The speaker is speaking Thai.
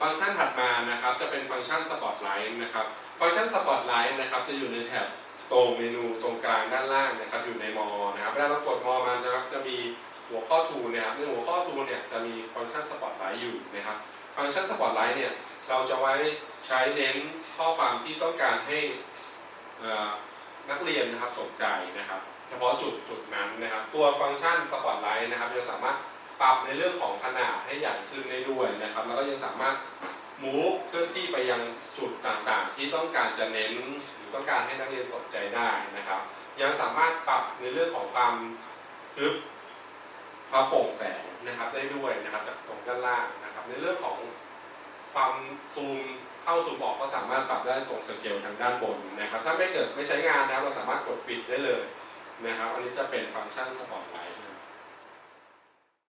ฟังก์ชันถัดมานะครับจะเป็นฟังก์ชัน Spotlight นะครับ ฟังก์ชัน Spotlight นะครับจะอยู่ในแถบตรงเมนูตรงกลางด้านล่างนะครับอยู่ในมอนะครับเวลาเรากดมอมานะครับจะมีหัวข้อ tool นะครับในหัวข้อ tool เนี่ยจะมีฟังก์ชัน Spotlight อยู่นะครับ ฟังก์ชัน Spotlight เนี่ยเราจะไว้ใช้เน้นข้อความที่ต้องการให้นักเรียนนะครับสนใจนะครับ เฉพาะจุดจุดนั้นนะครับ ตัวฟังก์ชัน Spotlight นะครับยังสามารถ ปรับในเรื่องของขนาดให้ใหญ่ขึ้นได้ด้วยนะครับ แล้วก็ยังสามารถ move เคลื่อนที่ไปยังจุดต่างๆ ที่ต้องการจะเน้นหรือต้องการให้นักเรียนสนใจได้นะครับ ยังสามารถปรับในเรื่องของความทึบความโปร่งแสงนะครับได้ด้วยนะครับจากตรงด้านล่างนะครับ ในเรื่องของความซูมเข้าซูมออกก็สามารถปรับได้ตรงสเกลทางด้านบนนะครับ ถ้าไม่เกิดไม่ใช้งานนะเราสามารถกดปิดได้เลยนะครับ อันนี้จะเป็นฟังก์ชันสปอตไลท์